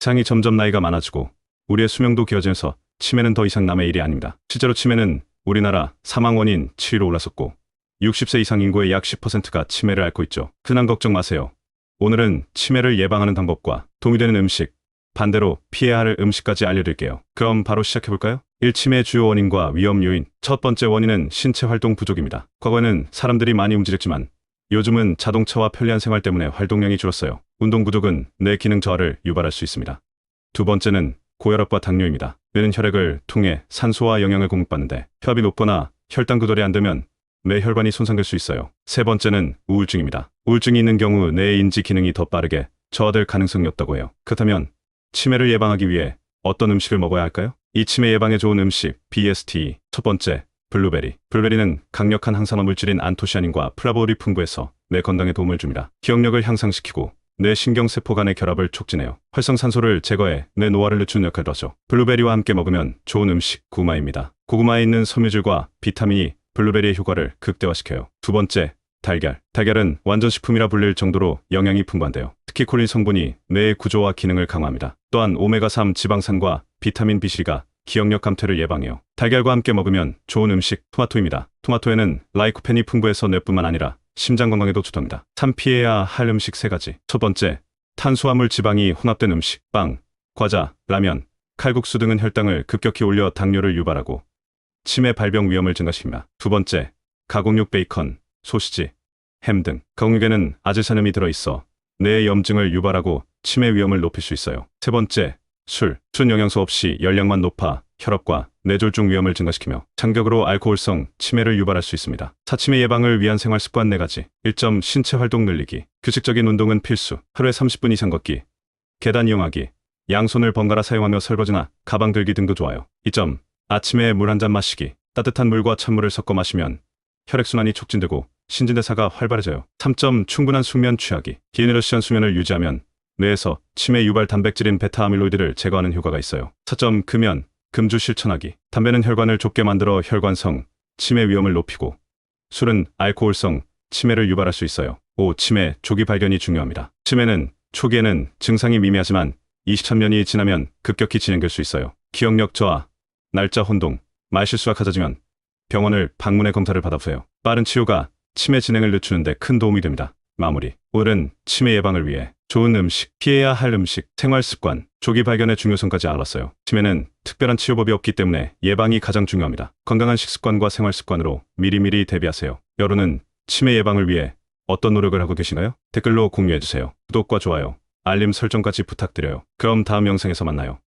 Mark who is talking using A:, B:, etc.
A: 상이 점점 나이가 많아지고 우리의 수명도 길어지면서 치매는 더 이상 남의 일이 아닙니다. 실제로 치매는 우리나라 사망 원인 7위로 올랐었고 60세 이상 인구의 약 10%가 치매를 앓고 있죠. 근한 걱정 마세요. 오늘은 치매를 예방하는 방법과 도움이 되는 음식, 반대로 피해야 할 음식까지 알려드릴게요. 그럼 바로 시작해볼까요? 1. 치매의 주요 원인과 위험 요인. 첫 번째 원인은 신체 활동 부족입니다. 과거에는 사람들이 많이 움직였지만 요즘은 자동차와 편리한 생활 때문에 활동량이 줄었어요. 운동 부족은 뇌 기능 저하를 유발할 수 있습니다. 두 번째는 고혈압과 당뇨입니다. 뇌는 혈액을 통해 산소와 영양을 공급받는데 혈압이 높거나 혈당 조절이 안 되면 뇌 혈관이 손상될 수 있어요. 세 번째는 우울증입니다. 우울증이 있는 경우 뇌의 인지 기능이 더 빠르게 저하될 가능성이 없다고 해요. 그렇다면 치매를 예방하기 위해 어떤 음식을 먹어야 할까요? 이 치매 예방에 좋은 음식 BST 첫 번째 블루베리 블루베리는 강력한 항산화 물질인 안토시아닌과 플라보올이 풍부해서 뇌 건강에 도움을 줍니다. 기억력을 향상시키고 뇌 신경세포 간의 결합을 촉진해요. 활성산소를 제거해 뇌 노화를 늦추는 역할도 하죠. 블루베리와 함께 먹으면 좋은 음식 고구마입니다. 고구마에 있는 섬유질과 비타민이 블루베리의 효과를 극대화시켜요. 두 번째, 달걀. 달걀은 완전 식품이라 불릴 정도로 영양이 풍부한데요. 특히 콜린 성분이 뇌의 구조와 기능을 강화합니다. 또한 오메가3 지방산과 비타민 B3가 기억력 감퇴를 예방해요. 달걀과 함께 먹으면 좋은 음식 토마토입니다. 토마토에는 라이코펜이 풍부해서 뇌뿐만 아니라 심장 건강에도 좋답니다. 3. 피해야 할 음식 3가지. 첫 번째, 탄수화물 지방이 혼합된 음식, 빵, 과자, 라면, 칼국수 등은 혈당을 급격히 올려 당뇨를 유발하고 치매 발병 위험을 증가시킵니다. 두 번째, 가공육 베이컨, 소시지, 햄 등 가공육에는 아질산염이 들어있어 뇌의 염증을 유발하고 치매 위험을 높일 수 있어요. 세 번째, 술, 순 영양소 없이 열량만 높아 혈압과 뇌졸중 위험을 증가시키며 장격으로 알코올성 치매를 유발할 수 있습니다. 사치매 예방을 위한 생활 습관 4가지. 1점 신체 활동 늘리기. 규칙적인 운동은 필수. 하루에 30분 이상 걷기. 계단 이용하기. 양손을 번갈아 사용하며 설거지나 가방 들기 등도 좋아요. 2점 아침에 물 한 잔 마시기. 따뜻한 물과 찬물을 섞어 마시면 혈액순환이 촉진되고 신진대사가 활발해져요. 3점 충분한 숙면 취하기. 긴 에러시한 수면을 유지하면 뇌에서 치매 유발 단백질인 베타 아밀로이드를 제거하는 효과가 있어요. 4점 금연, 금주 실천하기. 담배는 혈관을 좁게 만들어 혈관성, 치매 위험을 높이고 술은 알코올성, 치매를 유발할 수 있어요. 5. 치매 조기 발견이 중요합니다. 치매는 초기에는 증상이 미미하지만 23년이 지나면 급격히 진행될 수 있어요. 기억력 저하, 날짜 혼동, 말실수가 갖아지면 병원을 방문해 검사를 받아보세요. 빠른 치료가 치매 진행을 늦추는 데 큰 도움이 됩니다. 마무리. 오늘은 치매 예방을 위해 좋은 음식, 피해야 할 음식, 생활 습관, 조기 발견의 중요성까지 알았어요. 치매는 특별한 치료법이 없기 때문에 예방이 가장 중요합니다. 건강한 식습관과 생활 습관으로 미리미리 대비하세요. 여러분은 치매 예방을 위해 어떤 노력을 하고 계신가요? 댓글로 공유해주세요. 구독과 좋아요, 알림 설정까지 부탁드려요. 그럼 다음 영상에서 만나요.